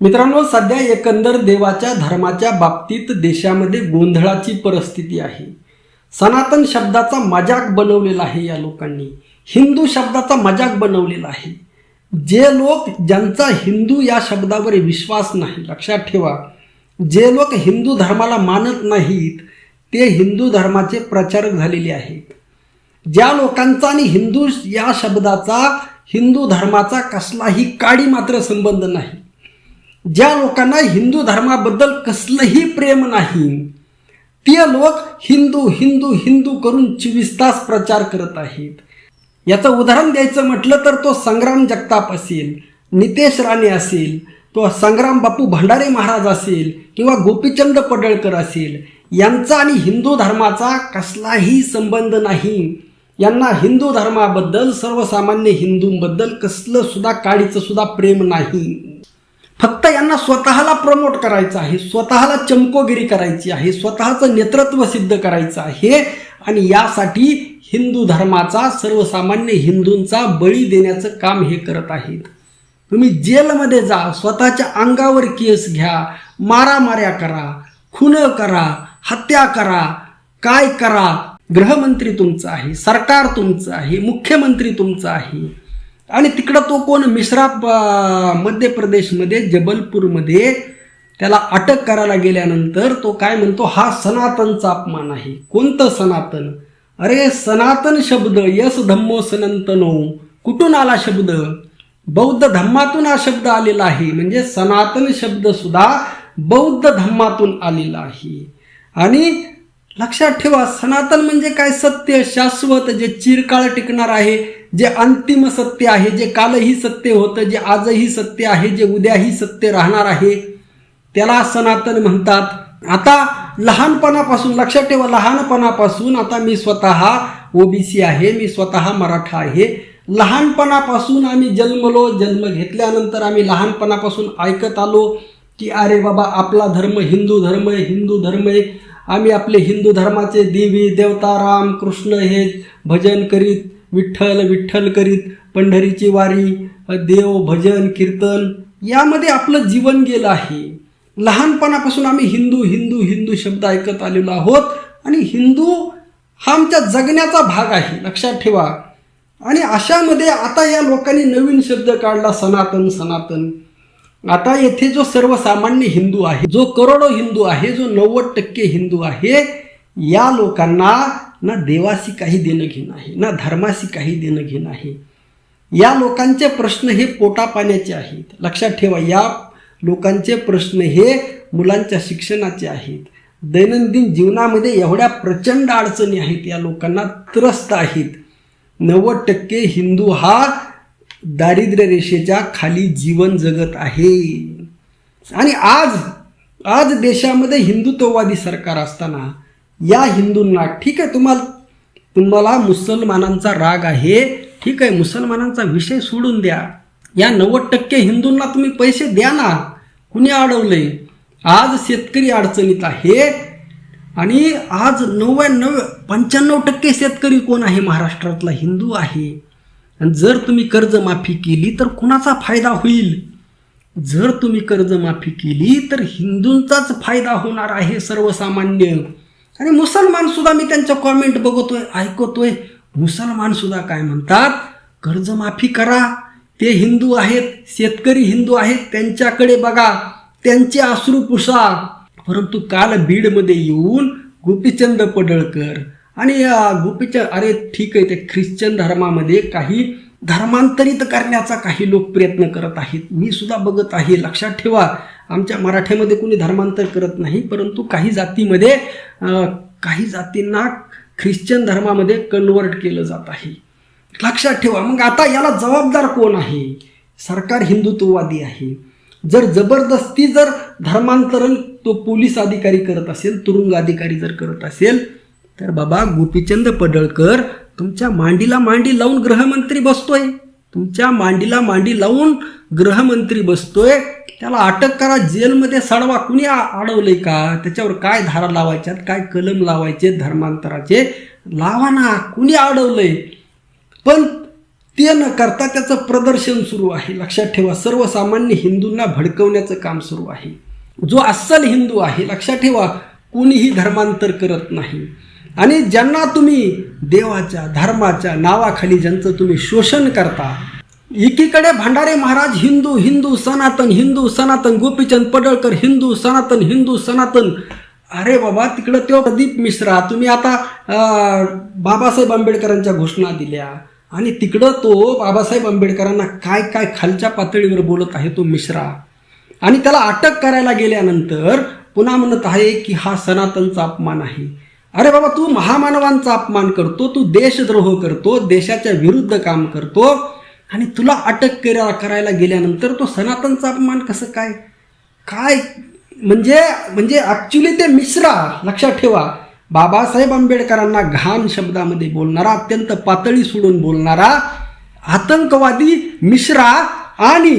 मित्रांनो सध्या एकंदर देवाच्या धर्माच्या बाबतीत देशामध्ये गोंधळाची परिस्थिती आहे. सनातन शब्दाचा मजाक बनवलेला आहे या लोकांनी. हिंदू शब्दाचा मजाक बनवलेला आहे. जे लोक ज्यांचा हिंदू या शब्दावर विश्वास नाही लक्षात ठेवा. जे लोक हिंदू धर्माला मानत नाहीत ते हिंदू धर्माचे प्रचारक झालेले आहेत. ज्या लोकांचा आणि हिंदू या शब्दाचा हिंदू धर्माचा कसलाही काडी मात्र संबंध नाही ज्या लोकांना हिंदू धर्माबद्दल कसलंही प्रेम नाही ते लोक हिंदू हिंदू हिंदू करून चोवीस तास प्रचार करत आहेत. याचं उदाहरण द्यायचं म्हटलं तर तो संग्राम जगताप असेल नितेश राणे असेल तो संग्राम बापू भंडारे महाराज असेल किंवा गोपीचंद पडळकर असेल यांचा आणि हिंदू धर्माचा कसलाही संबंध नाही. यांना हिंदू धर्माबद्दल सर्वसामान्य हिंदूंबद्दल कसलं सुद्धा काळीचं सुद्धा प्रेम नाही. फक्त यांना स्वतःला प्रमोट करायचं आहे स्वतःला चमकोगिरी करायची आहे स्वतःचं नेतृत्व सिद्ध करायचं आहे आणि यासाठी हिंदू धर्माचा सर्वसामान्य हिंदूंचा बळी देण्याचं काम हे करत आहेत. तुम्ही जेलमध्ये जा स्वतःच्या अंगावर केस घ्या मारामाऱ्या करा खून करा हत्या करा काय करा गृहमंत्री तुमचं आहे सरकार तुमचं आहे मुख्यमंत्री तुमचं आहे. आणि तिकडं तो कोण मिश्रा मध्य प्रदेशमध्ये जबलपूरमध्ये त्याला अटक करायला गेल्यानंतर तो काय म्हणतो हा सनातनचा अपमान आहे. कोणतं सनातन? अरे सनातन शब्द यस धम्मो सनातनो. कुठून आला शब्द? बौद्ध धम्मातून हा शब्द आलेला आहे. म्हणजे सनातन शब्द सुद्धा बौद्ध धम्मातून आलेला आहे. आणि लक्षात ठेवा सनातन म्हणजे काय? सत्य शाश्वत जे चिरकाळ टिकणार आहे जे अंतिम सत्य आहे जे कालही सत्य होतं जे आजही सत्य आहे जे उद्याही सत्य राहणार आहे त्याला सनातन म्हणतात. आता लहानपणापासून लक्षात ठेवा लहानपणापासून आता मी स्वतः ओबीसी आहे मी स्वतः मराठा आहे. लहानपणापासून आम्ही जन्मलो जन्म घेतल्यानंतर आम्ही लहानपणापासून ऐकत आलो की अरे बाबा आपला धर्म हिंदू धर्म आहे हिंदू धर्म आहे. आम्ही आपले हिंदू धर्माचे देवी देवता राम कृष्ण हे भजन करीत विठ्ठल विठ्ठल करीत पंढरीची वारी देव भजन कीर्तन यामध्ये आपलं जीवन गेलं आहे. लहानपणापासून आम्ही हिंदू हिंदू हिंदू शब्द ऐकत आलेलो आहोत आणि हिंदू हा आमच्या जगण्याचा भाग आहे लक्षात ठेवा. आणि अशामध्ये आता या लोकांनी नवीन शब्द काढला सनातन सनातन. आता येथे जो सर्वसामान्य हिंदू आहे जो करोडो हिंदू आहे जो नव्वद टक्के हिंदू आहे या लोकांना ना देवाशी काही देणं घेणं आहे ना धर्माशी काही देणं घेणं आहे. या लोकांचे प्रश्न हे पोटापाण्याचे आहेत. लक्षात ठेवा या लोकांचे प्रश्न हे मुलांच्या शिक्षणाचे आहेत. दैनंदिन जीवनामध्ये एवढ्या प्रचंड अडचणी आहेत या लोकांना त्रस्त आहेत. नव्वद टक्के हिंदू हा दारिद्र्य रेषेच्या खाली जीवन जगत आहे. आणि आज आज देशामध्ये हिंदुत्ववादी सरकार असताना या हिंदूंना ठीक आहे तुम्हाला तुम्हाला मुसलमानांचा राग आहे ठीक आहे मुसलमानांचा विषय सोडून द्या. या नव्वद टक्के हिंदूंना तुम्ही पैसे द्या ना. कुणी अडवलंय? आज शेतकरी अडचणीत आहे. आणि आज नव्याण्णव पंच्याण्णव टक्के शेतकरी कोण आहे? महाराष्ट्रातला हिंदू आहे. आणि जर तुम्ही कर्जमाफी केली तर कुणाचा फायदा होईल? जर तुम्ही कर्जमाफी केली तर हिंदूंचाच फायदा होणार आहे सर्वसामान्य. आणि मुसलमानसुद्धा मी त्यांच्या कॉमेंट बघतोय ऐकतोय. मुसलमानसुद्धा काय म्हणतात? कर्जमाफी करा. ते हिंदू आहेत शेतकरी हिंदू आहेत त्यांच्याकडे बघा. त्यांचे अश्रू पुसा. परंतु काल बीडमध्ये येऊन गोपीचंद पडळकर आणि गोपीचंद अरे ठीक आहे ते ख्रिश्चन धर्मामध्ये काही धर्मांतरित करण्याचा काही लोक प्रयत्न करत आहेत. मी सुद्धा बघत आहे. लक्षात ठेवा आमच्या मराठ्यामध्ये कोणी धर्मांतर करत नाही परंतु काही जातीमध्ये काही जातींना ख्रिश्चन धर्मामध्ये कन्वर्ट केलं जात आहे. लक्षात ठेवा मग आता याला जबाबदार कोण आहे? सरकार हिंदुत्ववादी आहे. जर जबरदस्ती जर धर्मांतरण तो पोलीस अधिकारी करत असेल तुरुंग अधिकारी जर करत असेल तर बाबा गोपीचंद पडळकर तुमच्या मांडीला मांडी लावून गृहमंत्री बसतोय. तुमच्या मांडीला मांडी लावून गृहमंत्री बसतोय. त्याला अटक करा जेलमध्ये सडवा कुणी आ- अडवलंय का? त्याच्यावर काय धारा लावायच्यात काय कलम लावायचे धर्मांतराचे? लावा ना कुणी अडवलंय? पण ते न करता त्याचं प्रदर्शन सुरू आहे. लक्षात ठेवा सर्वसामान्य हिंदूंना भडकवण्याचं काम सुरू आहे. जो अस्सल हिंदू आहे लक्षात ठेवा कोणीही धर्मांतर करत नाही. आणि ज्यांना तुम्ही देवाच्या धर्माच्या नावाखाली ज्यांचं तुम्ही शोषण करता एकीकडे भंडारे महाराज हिंदू हिंदू सनातन हिंदू सनातन गोपीचंद पडळकर हिंदू सनातन हिंदू सनातन. अरे बाबा तिकडं तो प्रदीप मिश्रा तुम्ही आता बाबासाहेब आंबेडकरांच्या घोषणा दिल्या. आणि तिकडं तो बाबासाहेब आंबेडकरांना काय काय खालच्या पातळीवर बोलत आहे तो मिश्रा. आणि त्याला अटक करायला गेल्यानंतर पुन्हा म्हणत आहे की हा सनातनचा अपमान आहे. अरे बाबा तू महामानवांचा अपमान करतो तू देशद्रोह करतो देशाच्या विरुद्ध काम करतो आणि तुला अटक करा करायला गेल्यानंतर तो सनातनचा अपमान कसं काय? काय? म्हणजे म्हणजे ॲक्च्युली ते मिश्रा लक्षात ठेवा. बाबासाहेब आंबेडकरांना घाण शब्दामध्ये बोलणारा अत्यंत पातळी सोडून बोलणारा आतंकवादी मिश्रा आणि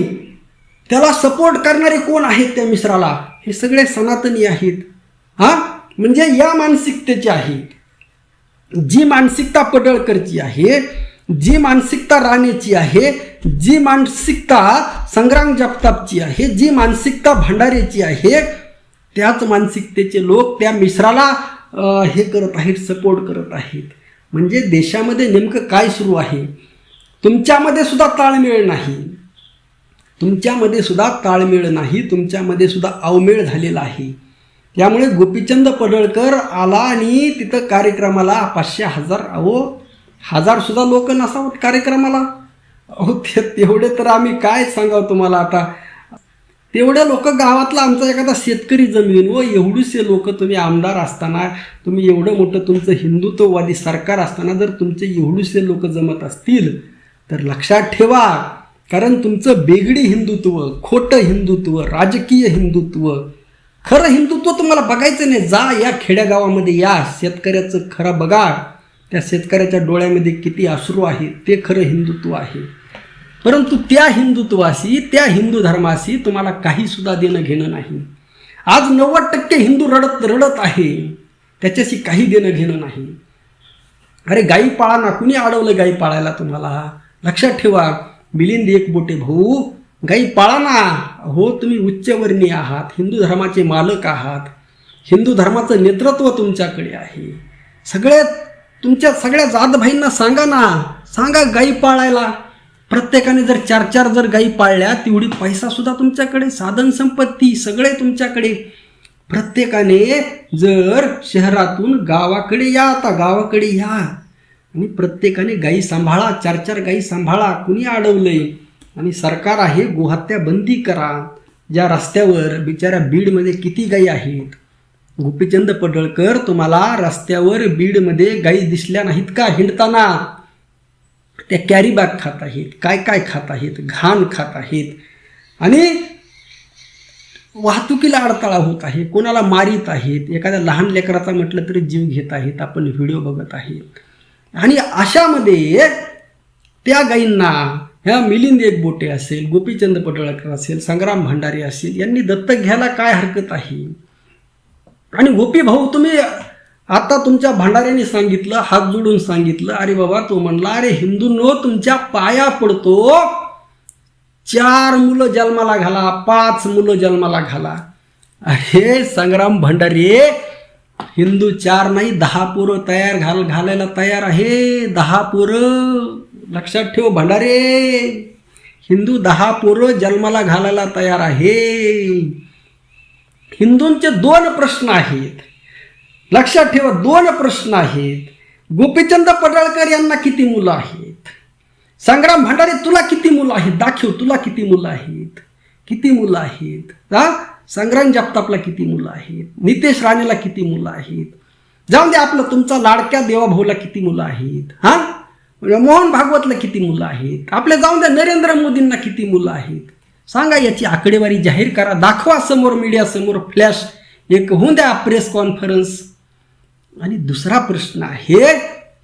त्याला सपोर्ट करणारे कोण आहेत त्या मिश्राला? हे सगळे सनातनी आहेत. हां? म्हणजे या मानसिकतेची आहे. जी मानसिकता पडळकरची आहे जी मानसिकता राणेची आहे जी मानसिकता संग्राम जगतापची आहे जी मानसिकता भंडारेची आहे त्याच मानसिकतेचे लोक त्या मिश्राला हे करत आहेत सपोर्ट करत आहेत. म्हणजे देशामध्ये नेमकं काय सुरू आहे? तुमच्यामध्ये सुद्धा ताळमेळ नाही. तुमच्यामध्ये सुद्धा ताळमेळ नाही तुमच्यामध्ये सुद्धा अवमेळ झालेला आहे. त्यामुळे गोपीचंद पडळकर आला आणि तिथं कार्यक्रमाला पाचशे हजार अहो हजारसुद्धा लोक नसावत कार्यक्रमाला. अहो ते तेवढे तर आम्ही काय सांगावं तुम्हाला आता? तेवढे लोक गावातला आमचा एखादा शेतकरी जमीन व एवढीसे लोक तुम्ही आमदार असताना तुम्ही एवढं मोठं तुमचं हिंदुत्ववादी सरकार असताना जर तुमचे एवढीसे लोक जमत असतील तर लक्षात ठेवा. कारण तुमचं बेगडी हिंदुत्व खोटं हिंदुत्व राजकीय हिंदुत्व खरं हिंदुत्व तुम्हाला बघायचं नाही. जा या खेड्यागावामध्ये या शेतकऱ्याचं खरं बघा. त्या शेतकऱ्याच्या डोळ्यामध्ये किती अश्रू आहे ते खरं हिंदुत्व आहे. परंतु त्या हिंदुत्वाशी त्या हिंदू धर्माशी तुम्हाला काहीसुद्धा देणं घेणं नाही. आज नव्वद टक्के हिंदू रडत रडत आहे. त्याच्याशी काही देणं घेणं नाही. अरे गाई पाळा ना कुणी अडवलं गाई पाळायला तुम्हाला? लक्षात ठेवा मिलिंद एक बोटे भाऊ गाई पाळा ना हो तुम्ही उच्चवर्णीय आहात हिंदू धर्माचे मालक आहात हिंदू धर्माचं नेतृत्व तुमच्याकडे आहे. सगळ्या तुमच्या सगळ्या जातभाईंना सांगा ना सांगा गाई पाळायला. प्रत्येकाने जर चार चार जर गाई पाळल्या तेवढी पैसासुद्धा तुमच्याकडे साधन संपत्ती सगळे तुमच्याकडे. प्रत्येकाने जर शहरातून गावाकडे या आता गावाकडे या. आणि प्रत्येकाने गाई सांभाळा चार चार गाई सांभाळा कुणी अडवलंय? आणि सरकार आहे गोहत्या बंदी करा. ज्या रस्त्यावर बिचाऱ्या बीडमध्ये किती गाई आहेत? गोपीचंद पडळकर तुम्हाला रस्त्यावर बीडमध्ये गाई दिसल्या नाहीत का? हिंडताना. त्या कॅरीबॅग खात आहेत काय काय खात आहेत? घाण खात आहेत. आणि वाहतुकीला अडथळा होत आहे कोणाला मारित आहेत? एखाद्या लहान लेकराचा म्हटलं तरी जीव घेत आहेत आपण व्हिडिओ बघत आहेत. आणि अशामध्ये त्या गाईंना ह्या मिलिंद एकबोटे असेल गोपीचंद पडळकर असेल संग्राम भंडारी असेल यांनी दत्तक घ्यायला काय हरकत आहे? आणि गोपी भाऊ तुम्ही आता तुमच्या भंडाऱ्याने सांगितलं हात जोडून सांगितलं अरे बाबा तो म्हणला अरे हिंदूंनो तुमच्या पाया पडतो. चार मुलं जन्माला घाला पाच मुलं जन्माला घाला. अरे संग्राम भंडारे हिंदू चार नाही दहा पोरं तयार घाल घालायला तयार आहे दहा पोरं. लक्षात ठेव भंडारे. हिंदू दहा पोरं जन्माला घालायला तयार आहे. हिंदूंचे दोन प्रश्न आहेत. लक्षात ठेवा दोन प्रश्न आहेत. गोपीचंद पडळकर यांना किती मुलं आहेत? संग्राम भंडारे तुला किती मुलं आहेत? दाखव तुला किती मुलं आहेत? किती मुलं आहेत? हा? संग्राम जगतापला किती मुलं आहेत? नितेश राणेला किती मुलं आहेत? जाऊन दे आपलं तुमचा लाडक्या देवाभाऊला किती मुलं आहेत? हां? म्हणजे मोहन भागवतला किती मुलं आहेत? आपल्या जाऊन द्या नरेंद्र मोदींना किती मुलं आहेत? सांगा याची आकडेवारी जाहीर करा. दाखवा समोर मीडिया समोर फ्लॅश एक होऊन द्या प्रेस कॉन्फरन्स आणि दुसरा प्रश्न आहे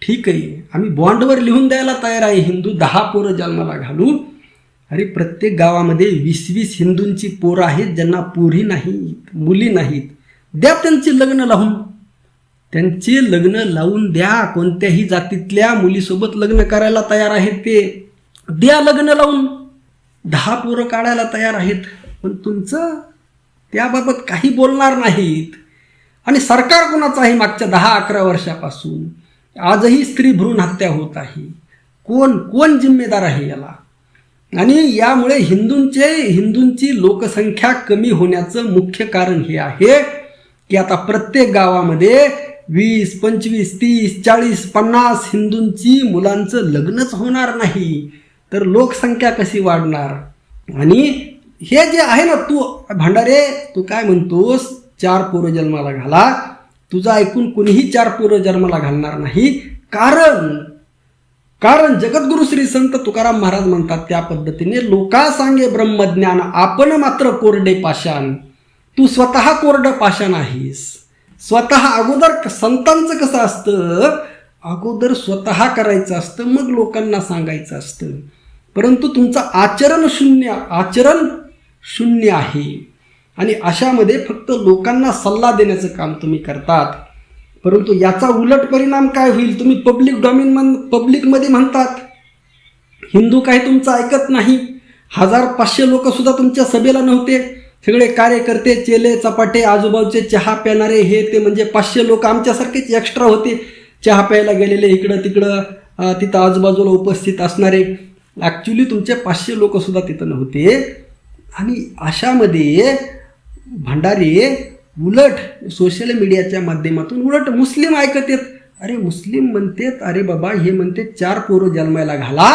ठीक आहे आम्ही बॉन्डवर लिहून द्यायला तयार आहे. हिंदू दहा पोरं जन्माला घालू अरे प्रत्येक गावामध्ये वीस वीस हिंदूंची पोरं आहेत ज्यांना पोरी नाहीत मुली नाहीत. द्या त्यांची लग्न लावून. त्यांचे लग्न लावून द्या. कोणत्याही जातीतल्या मुलीसोबत लग्न करायला तयार आहेत ते. द्या लग्न लावून. दहा पोरं काढायला तयार आहेत. पण तुमचं त्याबाबत काही बोलणार नाहीत. आणि सरकार कोणाचं आहे मागच्या दहा अकरा वर्षापासून आजही स्त्री भ्रूण हत्या होत आहे. कोण कोण जिम्मेदार आहे याला? आणि यामुळे हिंदूंचे हिंदूंची लोकसंख्या कमी होण्याचं मुख्य कारण हे आहे की आता प्रत्येक गावामध्ये वीस पंचवीस तीस चाळीस पन्नास हिंदूंची मुलांचं लग्नच होणार नाही. तर लोकसंख्या कशी वाढणार? आणि हे जे आहे ना तू भांडारे तू काय म्हणतोस? चार पोरं जन्माला घाला. तुझं ऐकून कुणीही चार पोरं जन्माला घालणार नाही. कारण कारण जगद्गुरु श्री संत तुकाराम महाराज म्हणतात त्या पद्धतीने लोका सांगे ब्रह्मज्ञान आपण मात्र कोरडे पाषाण. तू स्वतः कोरडं पाषाण आहेस. स्वतः अगोदर संतांचं कसं असतं? अगोदर स्वतः करायचं असतं मग लोकांना सांगायचं असतं. परंतु तुमचं आचरण शून्य आचरण शून्य आहे. आणि अशामध्ये फक्त लोकांना सल्ला देण्याचं काम तुम्ही करतात. परंतु याचा उलट परिणाम काय होईल? तुम्ही पब्लिक डॉमिन मन पब्लिकमध्ये म्हणतात. हिंदू काही तुमचं ऐकत नाही. हजार पाचशे लोकसुद्धा तुमच्या सभेला नव्हते. सगळे कार्यकर्ते चेले चपाटे आजूबाजूचे चहा प्यानारे हे ते म्हणजे पाचशे लोक आमच्यासारखेच एक्स्ट्रा होते. चहा प्यायला गेलेले इकडं तिकडं तिथं आजूबाजूला उपस्थित असणारे. ॲक्च्युली तुमचे पाचशे लोकसुद्धा तिथं नव्हते. आणि अशामध्ये भंडारी उलट सोशल मीडियाच्या माध्यमातून उलट मुस्लिम ऐकत येत. अरे मुस्लिम म्हणतेत अरे बाबा हे म्हणते चार पोरं जन्मायला घाला.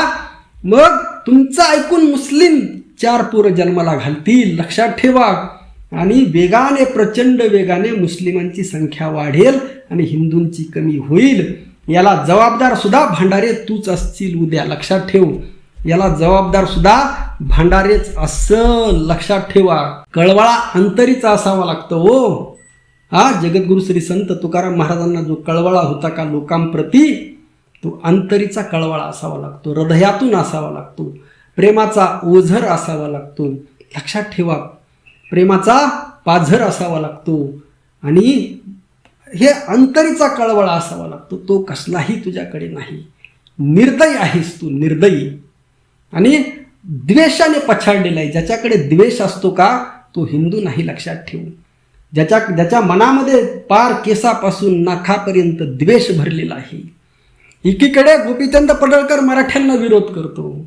मग तुमचं ऐकून मुस्लिम चार पोरं जन्माला घालतील. लक्षात ठेवा. आणि वेगाने प्रचंड वेगाने मुस्लिमांची संख्या वाढेल आणि हिंदूंची कमी होईल. याला जबाबदार सुद्धा भांडारे तूच असतील उद्या. लक्षात ठेव. याला जबाबदार सुद्धा भांडारेच असं लक्षात ठेवा. कळवळा अंतरीचा असावा लागतो हो. हा जगद्गुरु श्री संत तुकाराम महाराजांना जो कळवळा होता का लोकांप्रती तो अंतरीचा कळवळा असावा लागतो. हृदयातून असावा लागतो. प्रेमाचा ओझर असावा लागतो. लक्षात ठेवा. प्रेमाचा पाझर असावा लागतो. आणि हे अंतरीचा कळवळा असावा लागतो. तो कसलाही तुझ्याकडे नाही. निर्दयी आहेस तू निर्दयी. आणि द्वेषाने पछाडलेला आहे. ज्याच्याकडे द्वेष असतो का तो हिंदू नाही लक्षात ठेवू ज्याच्या ज्याच्या मनामध्ये पार केसापासून नाखापर्यंत द्वेष भरलेला आहे. एकीकडे गोपीचंद पडळकर मराठ्यांना विरोध करतो.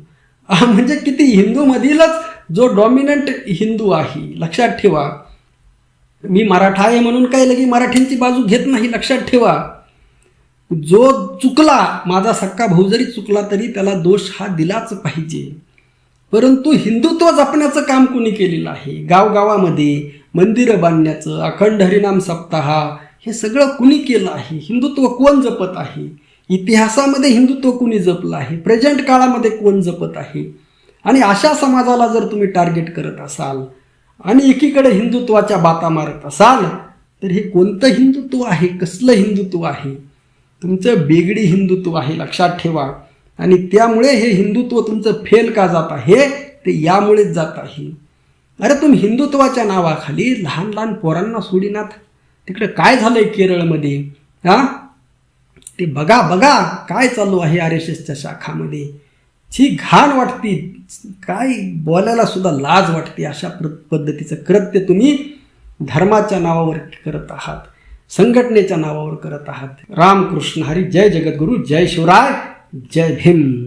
म्हणजे किती हिंदूमधीलच जो डॉमिनंट हिंदू आहे लक्षात ठेवा. मी मराठा आहे म्हणून काय लगी मराठ्यांची बाजू घेत नाही लक्षात ठेवा. जो चुकला माझा सक्का भाऊ जरी चुकला तरी त्याला दोष हा दिलाच पाहिजे. परंतु हिंदुत्व जपण्याचं काम कुणी केलेलं आहे? गावगावामध्ये मंदिरं बांधण्याचं अखंड हरिनाम सप्ताह हे सगळं कुणी केलं आहे? हिंदुत्व कोण जपत आहे? इतिहासामध्ये हिंदुत्व कुणी जपलं आहे? प्रेझेंट काळामध्ये कोण जपत आहे? आणि अशा समाजाला जर तुम्ही टार्गेट करत असाल आणि एकीकडे हिंदुत्वाच्या बाता मारत असाल तर हे कोणतं हिंदुत्व आहे? कसलं हिंदुत्व आहे? तुमचं बेगडी हिंदुत्व आहे लक्षात ठेवा. आणि त्यामुळे हे हिंदुत्व तुमचं फेल का जात आहे? ते यामुळेच जात आहे. अरे तुम्ही हिंदुत्वाच्या नावाखाली लहान लहान पोरांना सोडिनात. तिकडे काय झालंय केरळमध्ये? हां? ते बघा बघा काय चालू आहे आर एस एसच्या शाखामध्ये. जी घाण वाटती काय बोलायला सुद्धा लाज वाटते अशा पद्धतीचं कृत्य तुम्ही धर्माच्या नावावर करत आहात संघटनेच्या नावावर करत आहात. रामकृष्ण हरी जय जगद्गुरू जय शिवराय जय भीम.